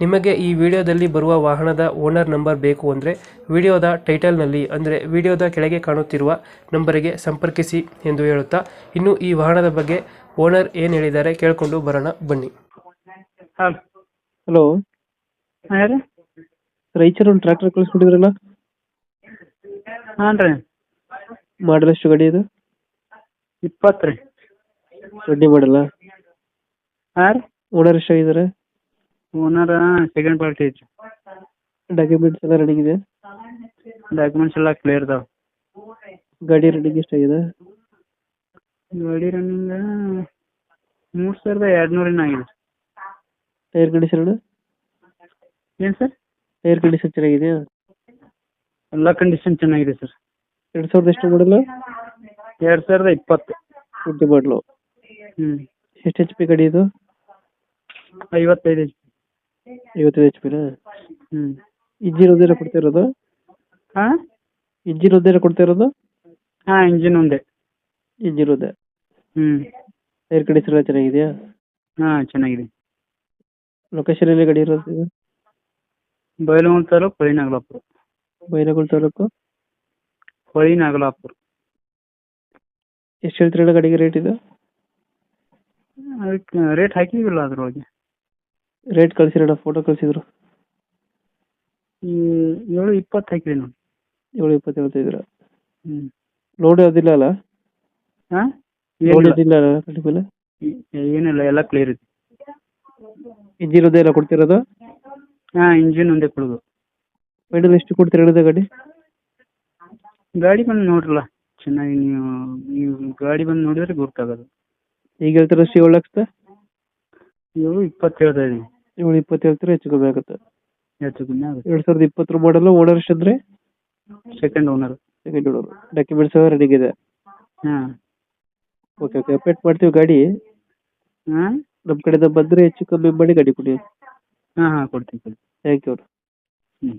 ನಿಮಗೆ ಈ ವಿಡಿಯೋದಲ್ಲಿ ಬರುವ ವಾಹನದ ಓನರ್ ನಂಬರ್ ಬೇಕು ಅಂದರೆ ವಿಡಿಯೋದ ಟೈಟಲ್ನಲ್ಲಿ ಅಂದರೆ ವಿಡಿಯೋದ ಕೆಳಗೆ ಕಾಣುತ್ತಿರುವ ನಂಬರಿಗೆ ಸಂಪರ್ಕಿಸಿ ಎಂದು ಹೇಳುತ್ತಾ ಇನ್ನು ಈ ವಾಹನದ ಬಗ್ಗೆ ಓನರ್ ಏನು ಹೇಳಿದ್ದಾರೆ ಕೇಳಿಕೊಂಡು ಬರೋಣ ಬನ್ನಿ. ಹಾಂ ಹಲೋ. ಹಾಂ ಯಾರು? ರೈಚರ್ ಒಂದು ಟ್ರ್ಯಾಕ್ಟರ್ ಕಳಿಸ್ಬಿಟ್ಟಿದ್ರಲ್ಲ ಹಾಂ ರೀ ಮಾಡಲ್ ಎಷ್ಟು ಗಾಡಿ ಇದು? ಇಪ್ಪತ್ತು ರೀ. ರೆಡಿ ಮಾಡಲ್ಲ ಹಾಂ ರೀ ಓನರ್ ಎಷ್ಟಾಗಿದ್ದಾರೆ? ಓನರ ಸೆಕೆಂಡ್ ಪಾರ್ಟಿ ಐತಿ. ಡಾಕ್ಯುಮೆಂಟ್ಸ್ ಎಲ್ಲ ರೆಡಿ ಇದೆ? ಡಾಕ್ಯುಮೆಂಟ್ಸ್ ಎಲ್ಲ ಕ್ಲಿಯರ್ ಇದಾವೆ. ಗಾಡಿ ರನ್ನಿಂಗ್ ಎಷ್ಟಾಗಿದೆ? ಗಾಡಿ ರನ್ನಿಂಗ್ ಮೂರು ಸಾವಿರದ ಎರಡು ನೂರಿನ ಆಗಿದೆ. ಟೈರ್ ಕಂಡೀಷನ್ ಏನು ಸರ್? ಟೈರ್ ಕಂಡೀಷನ್ ಚೆನ್ನಾಗಿದೆಯಾ? ಎಲ್ಲ ಕಂಡೀಷನ್ ಚೆನ್ನಾಗಿದೆ ಸರ್. ಎರಡು ಸಾವಿರದ ಎಷ್ಟು ಮಾಡಲ್ಲ ಎರಡು ಸಾವಿರದ ಇಪ್ಪತ್ತು. ಟ್ವೆಂಟಿ ಮಾಡಲು ಹ್ಞೂ ಎಷ್ಟು ಎಚ್ ಪಿ ಗಾಡಿ ಇದು? ಐವತ್ತೈದು ಐವತ್ತೈದು ಎಚ್ ಪಿನಾ ಹ್ಞೂ ಇಂಜಿನ್ ಒಂದೇನ ಕೊಡ್ತಾ ಇರೋದು ಹಾಂ? ಇಂಜಿನ್ ಒಂದೇನ ಕೊಡ್ತಾ ಇರೋದು ಹಾಂ ಇಂಜಿನ್ ಒಂದೇ. ಇಂಜಿನ್ ಒಂದೇ? ಹ್ಞೂ ಟೈರ್ ಕಂಡೀಷನ್ ಎಲ್ಲ ಚೆನ್ನಾಗಿದೆಯಾ? ಹಾಂ ಚೆನ್ನಾಗಿದೆ. ಲೊಕೇಶನ್ ಎಲ್ಲ ಗಾಡಿ ಇರೋದು ಇದು? ಬೈಲಹೊಂಗಲ ತಾಲೂಕು ಹೊಳಿ ನಾಗಲಾಪುರ ಬೈನಗೋಲ್ ತಾಲೂಕು? ಹೊಳಿ ನಾಗಲಾಪುರ ಎಷ್ಟು ಹೇಳ್ತೀರಣ್ಣ ಗಾಡಿಗೆ ರೇಟ್ ಇದು? ಅದಕ್ಕೆ ರೇಟ್ ಹಾಕಿದಿಲ್ಲ ಅದ್ರೊಳಗೆ. ರೇಟ್ ಕಳಿಸಿರೋಣ ಫೋಟೋ ಕಳಿಸಿದ್ರು. ಏಳು ಇಪ್ಪತ್ತು ಹಾಕಿರಿ ನೋಡಿ. ಏಳು ಇಪ್ಪತ್ತು ಹೇಳ್ತಿದ್ರ ಹ್ಞೂ ಲೋಡ್ ಯಾವುದಿಲ್ಲ ಅಲ್ಲ? ಹಾಂ? ಲೋಡ್ ಏನಿಲ್ಲ ಅಲ್ಲ ಗಾಡಿ ಮೇಲೆ? ಏನಿಲ್ಲ ಎಲ್ಲ ಕ್ಲಿಯರ್ ಇದೆ. ಇಂಜಿನ್ ಒಂದೇ ಎಲ್ಲ ಕೊಡ್ತಿರೋದು? ಹಾಂ ಇಂಜಿನ್ ಒಂದೇ ಕೊಡೋದು. ಫೈನಲ್ ಎಷ್ಟು ಕೊಡ್ತೀರಣ್ಣ ಗಾಡಿ? ಗಾಡಿ ಬಂದು ನೋಡ್ರಲ್ಲ ಚೆನ್ನಾಗಿ ನೀವು ನೀವು ಗಾಡಿ ಬಂದು ನೋಡಿದ್ರೆ ಗೊತ್ತಾಗೋದು ಈಗ ಹೇಳ್ತಾರ ಅಷ್ಟು ಏಳು ಲಕ್ಷದ ಏಳು ಇಪ್ಪತ್ತು ಹೇಳ್ತಾ ಇದೀನಿ ಏಳು ಇಪ್ಪತ್ತು ಹೇಳ್ತಾರೆ ಹೆಚ್ಚು ಕಮ್ಮಿ ಆಗುತ್ತೆ ಹೆಚ್ಚು ಕಮ್ಮಿ ಆಗುತ್ತೆ ಎರಡು ಸಾವಿರದ ಇಪ್ಪತ್ತರ ಮಾಡಲ್ಲ ಓನರ್ ಎಷ್ಟು ಅಂದ್ರೆ second owner second owner documents ready ಇದೆ. ಹಾಂ. ಓಕೆ ಓಕೆ ಅಪ್ಡೇಟ್ ಮಾಡ್ತೀವಿ ಗಾಡಿ. ಹಾಂ? ನಮ್ಮ ಕಡೆಯಿಂದ ಬಂದರೆ ಹೆಚ್ಚು ಕಮ್ಮಿ ಮಾಡಿ ಗಾಡಿ ಕೊಡಿ. ಹಾಂ ಹಾಂ ಕೊಡ್ತೀನಿ ಕೊಡ್ತೀನಿ. ಥ್ಯಾಂಕ್ ಯು ಹ್ಞೂ